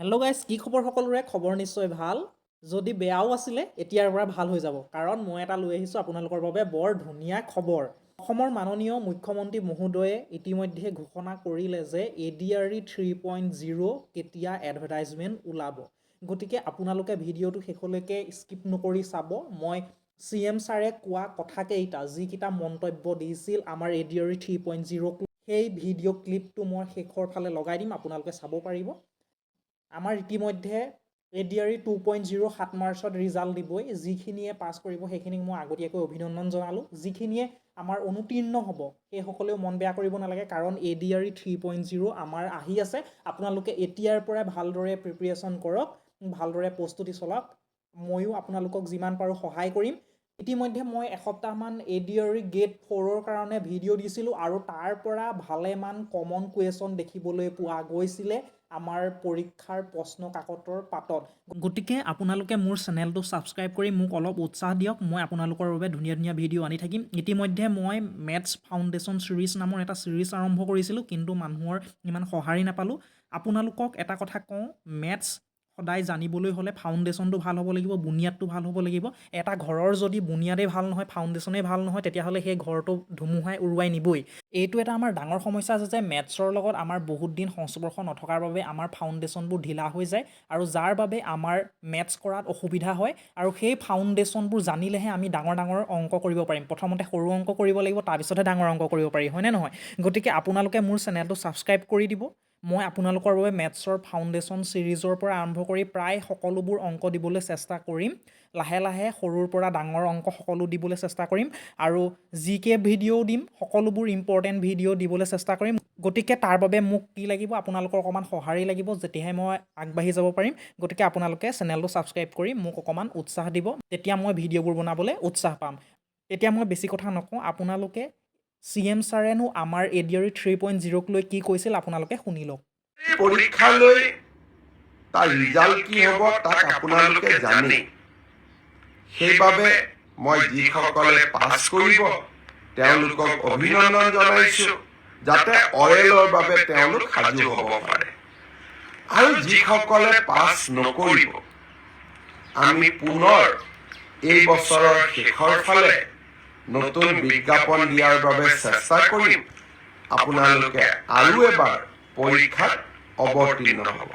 Hello guys কি খবৰ সকলোৰে? খবৰ নিশ্চয় ভাল। যদি বেয়াও আছিলে এতিয়াৰ পৰা ভাল হৈ যাব। কাৰণ মই এটা লৈ আহিছোঁ আপোনালোকৰ বাবে বৰ ধুনীয়া খবৰ। অসমৰ মাননীয় মুখ্যমন্ত্ৰী মহোদয়ে ইতিমধ্যে ঘোষণা কৰিলে যে A D R E three point zero' কেতিয়া এডভাৰটাইজমেণ্ট ওলাব। গতিকে আপোনালোকে ভিডিঅ'টো শেষলৈকে স্কিপ নকৰি চাব। মই চি এম ছাৰে কোৱা কথাকেইটা যিকেইটা মন্তব্য দিছিল আমাৰ A D R E three point জিৰ'ক সেই ভিডিঅ' ক্লিপটো মই শেষৰ ফালে লগাই দিম আপোনালোকে চাব পাৰিব। আমাৰ ইতিমধ্যে A D R E two point zero' সাত মাৰ্চত ৰিজাল্ট দিবই। যিখিনিয়ে পাছ কৰিব সেইখিনিক মই আগতীয়াকৈ অভিনন্দন জনালোঁ। যিখিনিয়ে আমাৰ অনুতীৰ্ণ হ'ব সেইসকলেও মন বেয়া কৰিব নালাগে কাৰণ A D R E three point zero' আমাৰ আহি আছে। আপোনালোকে এতিয়াৰ পৰাই ভালদৰে প্ৰিপেৰেশ্যন কৰক ভালদৰে প্ৰস্তুতি চলাওক। ময়ো আপোনালোকক যিমান পাৰোঁ সহায় কৰিম। ইতিমধ্যে মই এসপ্তাহমান এ ডি আৰ গেট ফ'ৰৰ কাৰণে ভিডিঅ' দিছিলোঁ আৰু তাৰ পৰা ভালেমান কমন কুৱেশ্যন দেখিবলৈ পোৱা গৈছিলে আমাৰ পৰীক্ষাৰ প্ৰশ্ন কাকতৰ পাতত। গতিকে আপোনালোকে মোৰ চেনেলটো ছাবস্ক্ৰাইব কৰি মোক অলপ উৎসাহ দিয়ক মই আপোনালোকৰ বাবে ধুনীয়া ধুনীয়া ভিডিঅ' আনি থাকিম। ইতিমধ্যে মই মেথছ ফাউণ্ডেশ্যন ছিৰিজ নামৰ এটা ছিৰিজ আৰম্ভ কৰিছিলোঁ কিন্তু মানুহৰ ইমান সঁহাৰি নাপালোঁ। আপোনালোকক এটা কথা কওঁ মেথছ সদায় জানিবলৈ হ'লে ফাউণ্ডেশ্যনটো ভাল হ'ব লাগিব বুনিয়াদটো ভাল হ'ব লাগিব। এটা ঘৰৰ যদি বুনিয়াদেই ভাল নহয় ফাউণ্ডেশ্যনেই ভাল নহয় তেতিয়াহ'লে সেই ঘৰটো ধুমুহাই উৰুৱাই নিবই। এইটো এটা আমাৰ ডাঙৰ সমস্যা আছে যে মেথছৰ লগত আমাৰ বহুত দিন সংস্পৰ্শ নথকাৰ বাবে আমাৰ ফাউণ্ডেশ্যনবোৰ ঢিলা হৈ যায় আৰু যাৰ বাবে আমাৰ মেথছ কৰাত অসুবিধা হয় আৰু সেই ফাউণ্ডেশ্যনবোৰ জানিলেহে আমি ডাঙৰ ডাঙৰ অংক কৰিব পাৰিম। প্ৰথমতে সৰু অংক কৰিব লাগিব তাৰপিছতহে ডাঙৰ অংক কৰিব পাৰি হয়নে নহয়? গতিকে আপোনালোকে মোৰ চেনেলটো ছাবস্ক্ৰাইব কৰি দিব। মই আপোনালোকৰ বাবে মেথছৰ ফাউণ্ডেশ্যন ছিৰিজৰ পৰা আৰম্ভ কৰি প্ৰায় সকলোবোৰ অংক দিবলৈ চেষ্টা কৰিম। লাহে লাহে সৰুৰ পৰা ডাঙৰ অংক সকলো দিবলৈ চেষ্টা কৰিম আৰু জি কে ভিডিঅ'ও দিম সকলোবোৰ ইম্পৰ্টেণ্ট ভিডিঅ' দিবলৈ চেষ্টা কৰিম। গতিকে তাৰ বাবে মোক কি লাগিব আপোনালোকৰ অকণমান সঁহাৰি লাগিব যেতিয়াহে মই আগবাঢ়ি যাব পাৰিম। গতিকে আপোনালোকে চেনেলটো ছাবস্ক্ৰাইব কৰি মোক অকণমান উৎসাহ দিব তেতিয়া মই ভিডিঅ'বোৰ বনাবলৈ উৎসাহ পাম। এতিয়া মই বেছি কথা নকওঁ আপোনালোকে চি এম ছাৰেনো আমাৰ A D R three point জিৰ'ক লৈ কি কৈছিল আপোনালোকে শুনি লওক। পৰীক্ষালৈ তাৰ ৰিজাল্ট কি হ'ব তাক আপোনালোকে জানেই। সেইবাবে মই যিসকলে পাছ কৰিব, তেওঁলোকক অভিনন্দন জনাইছো যাতে অৰেলৰ বাবে তেওঁলোক সাজু হ'ব পাৰে। আৰু যিসকলে পাছ নকৰিব, আমি পুনৰ এই বছৰৰ শেষৰ ফালে নতুন বিজ্ঞাপন দিয়াৰ বাবে চেষ্টা কৰিম। আপোনালোকে আৰু এবাৰ পৰীক্ষাত অৱতীৰ্ণ হ'ব।